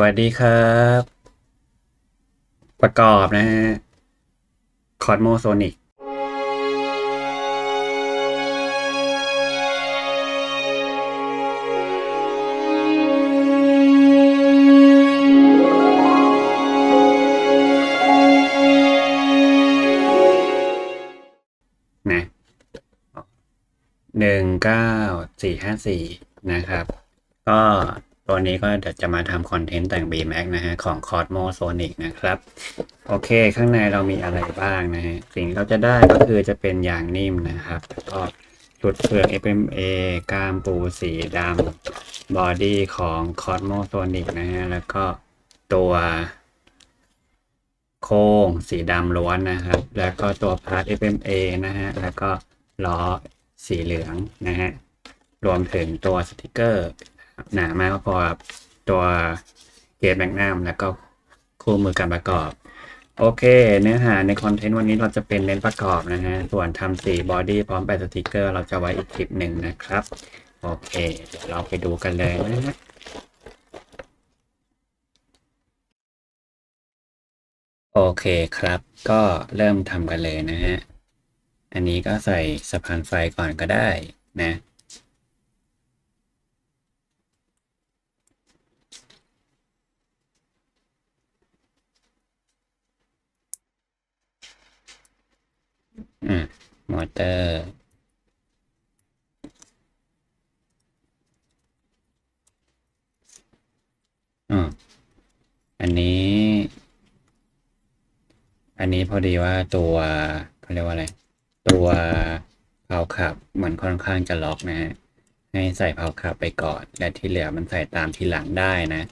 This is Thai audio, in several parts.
วัสดีครับ ประกอบนะฮะคอ s โมโซนิกนะหนึ่งเก้าสี่ห้าสี่นะครับ ก็ ตัวนี้ก็เดี๋ยวจะมาทำคอนเทนต์แต่ง BMAX นะฮะ ของ Cosmo Sonic นะครับ โอเค ข้างในเรามีอะไรบ้างนะฮะ สิ่งที่เราจะได้ก็คือจะเป็นยางนิ่มนะครับแล้วก็ชุดเปลือก FMA กล้ามปูสีดำบอดี้ของ Cosmo Sonic นะฮะ แล้วก็ตัวโค้งสีดำล้วนนะครับ แล้วก็ตัวพาร์ท FMA นะฮะ แล้วก็ล้อสีเหลืองนะฮะ รวมถึงตัวสติกเกอร์ หนามากพอตัวเกตแมกนัมแล้วก็คู่มือการประกอบ โอเค เนื้อหาในคอนเทนต์วันนี้เราจะเป็นเน้นประกอบนะฮะ ส่วนทำสีบอดี้พร้อมแปะสติกเกอร์เราจะไว้อีกคลิปหนึ่งนะครับ โอเค เดี๋ยวเราไปดูกันเลยนะฮะโอเคครับ ก็เริ่มทำกันเลยนะฮะ อันนี้ก็ใส่สะพานไฟก่อนก็ได้นะ อะ มอเตอร์ อันนี้ อันนี้พอดีว่าตัวเขาเรียกว่าอะไร ตัวเพาขับเหมือนค่อนข้างจะล็อกนะฮะ ให้ใส่เพาขับไปก่อน และที่เหลือมันใส่ตามทีหลังได้นะ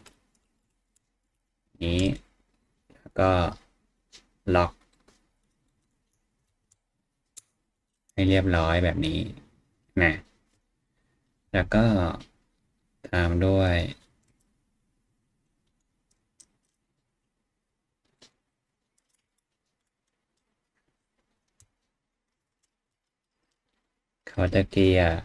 นี้ แล้วก็ล็อก ให้เรียบร้อยแบบนี้นะแล้วก็ตามด้วย เขาจะเกียร์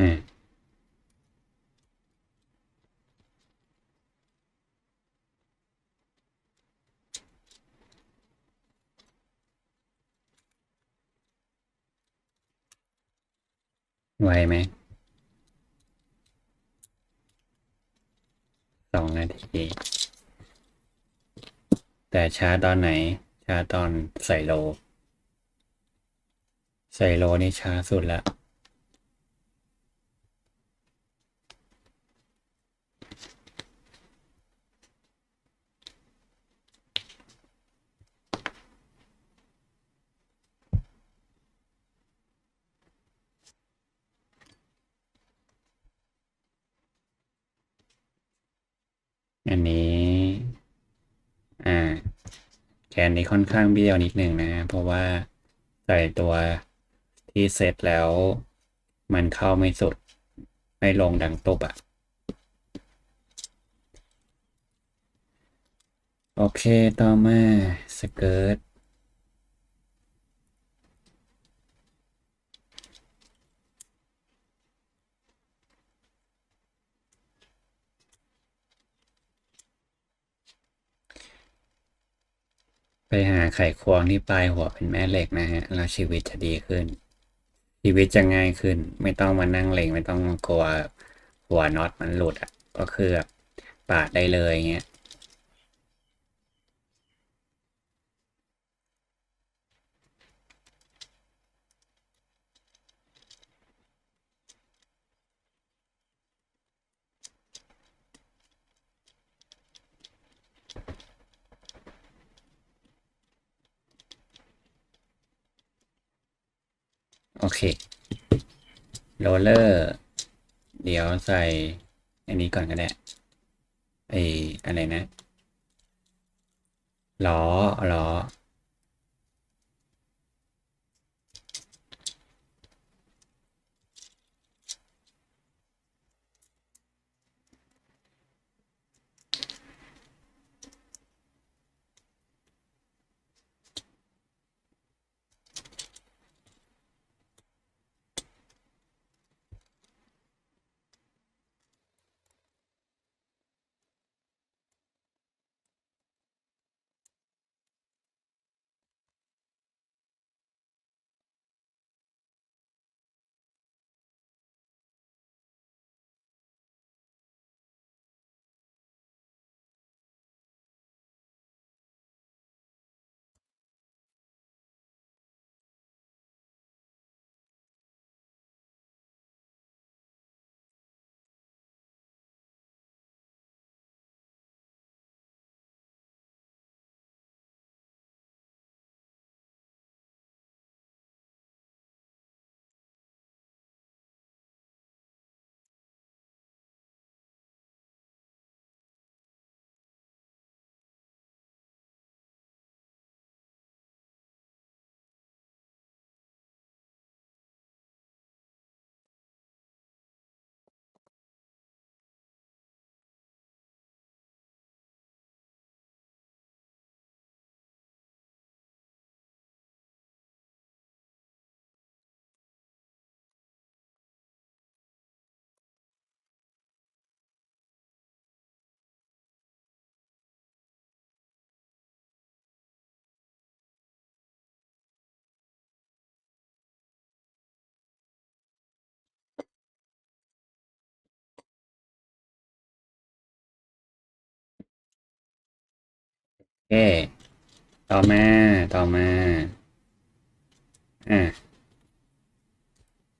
อ่าไวไหมสองนาทีแต่ช้าตอนไหน ช้าตอนใส่โล ใส่โลนี่ช้าสุดละ อันนี้ อ่าแกนนี้ค่อนข้างเบี้ยวนิดหนึ่งนะ เพราะว่าใส่ตัวที่เซตแล้ว มันเข้าไม่สุด ไม่ลงดังตุบอะโอเค ต่อมาสเกิร์ต ไปหาไขควงที่ปลายหัวเป็นแม่เหล็กนะฮะ แล้วชีวิตจะดีขึ้น ชีวิตจะง่ายขึ้น ไม่ต้องมานั่งเล็งไม่ต้องกลัวหัวน็อตมันหลุดอะ ก็คือแบบปาดได้เลยเงี้ย เคโรลเลอร์ เดี๋ยวใส่ อันนี้ก่อนก็ได้ไออะไรนะล้อล้อ เค ต่อมา ต่อมา อะ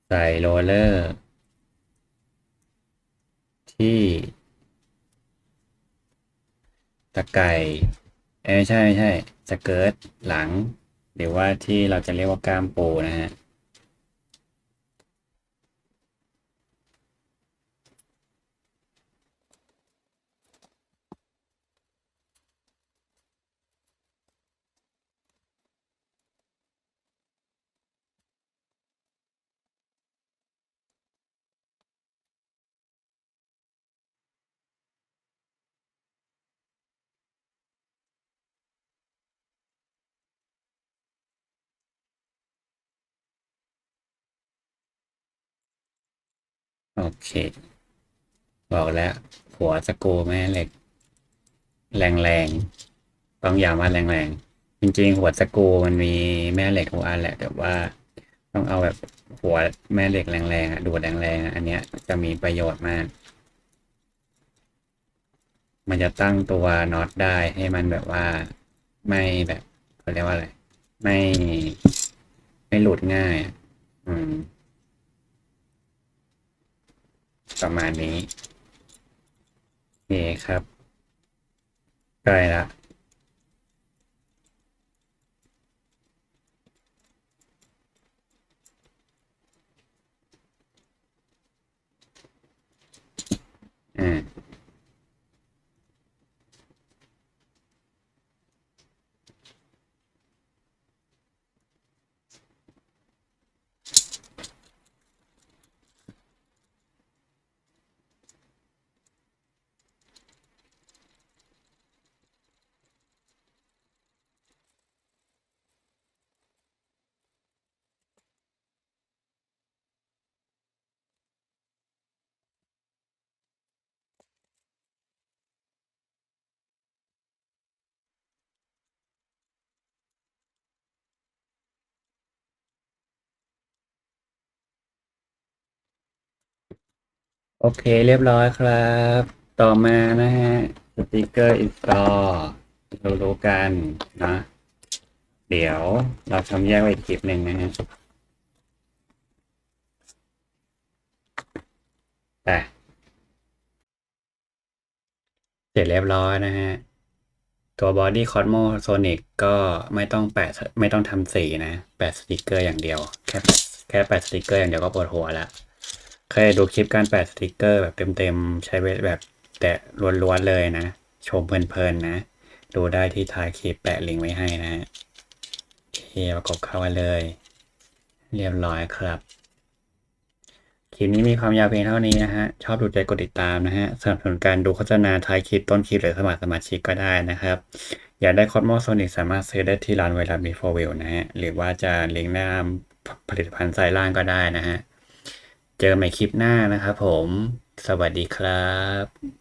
ใส่โรลเลอร์ ที่ ตะไก่เอ้ใช่ใช่สเกิร์ตหลัง หรือว่าที่เราจะเรียกว่ากล้ามปูนะฮะ เค บอกแล้วหัวสกูแม่เหล็ก แรงๆต้องอย้ำว่าแรงๆจริงๆ หัวสกูมันมีแม่เหล็กทุกอันแหละแต่ว่าต้องเอาแบบหัวแม่เหล็กแรงๆอะดูดแรงๆอะอันเนี้ยจะมีประโยชน์มาก มันจะตั้งตัวน็อตได้ให้มันแบบว่าไม่แบบเขาเรียกว่าอะไร ไม่ ไม่หลุดง่าย อืม ประมาณนี้นี่ครับใกล้ละอืม โอเคเรียบร้อยครับ ต่อมานะฮะสติกเกอร์อินสตอลเรารู้กันนะ เดี๋ยวเราทำแยกไว้อีกคลิปหนึ่งนะฮะแต่เสร็จเรียบร้อยนะฮะ ตัว Body Cosmo Sonic ก็ไม่ต้องแปะไม่ต้องทำสีนะ แปะสติกเกอร์อย่างเดียว แค่แปะแค่แปะสติกเกอร์อย่างเดียวก็ปวดหัวแล้ว เคยดูคลิปการแปะสติกเกอร์แบบเต็มๆ ใช้เวทแบบแตะล้วนๆเลยนะ ชมเพลินๆนะ ดูได้ที่ท้ายคลิปแปะลิงก์ไว้ให้นะฮะโอเคประกบเข้ามาเลย เรียบร้อยครับ คลิปนี้มีความยาวเพียงเท่านี้นะฮะ ชอบดูใจกดติดตามนะฮะสนับสนุนการดูโฆษณาท้ายคลิปต้นคลิปหรือสมัครสมาชิกก็ได้นะครับ อยากได้คอ s โมโซนิกสามารถซื้อได้ที่ร้านเวลามีโฟวิลนะฮะ หรือว่าจะลิงก์หน้าผลิตภัณฑ์สายล่างก็ได้นะฮะ เจอใหม่คลิปหน้านะครับผม สวัสดีครับ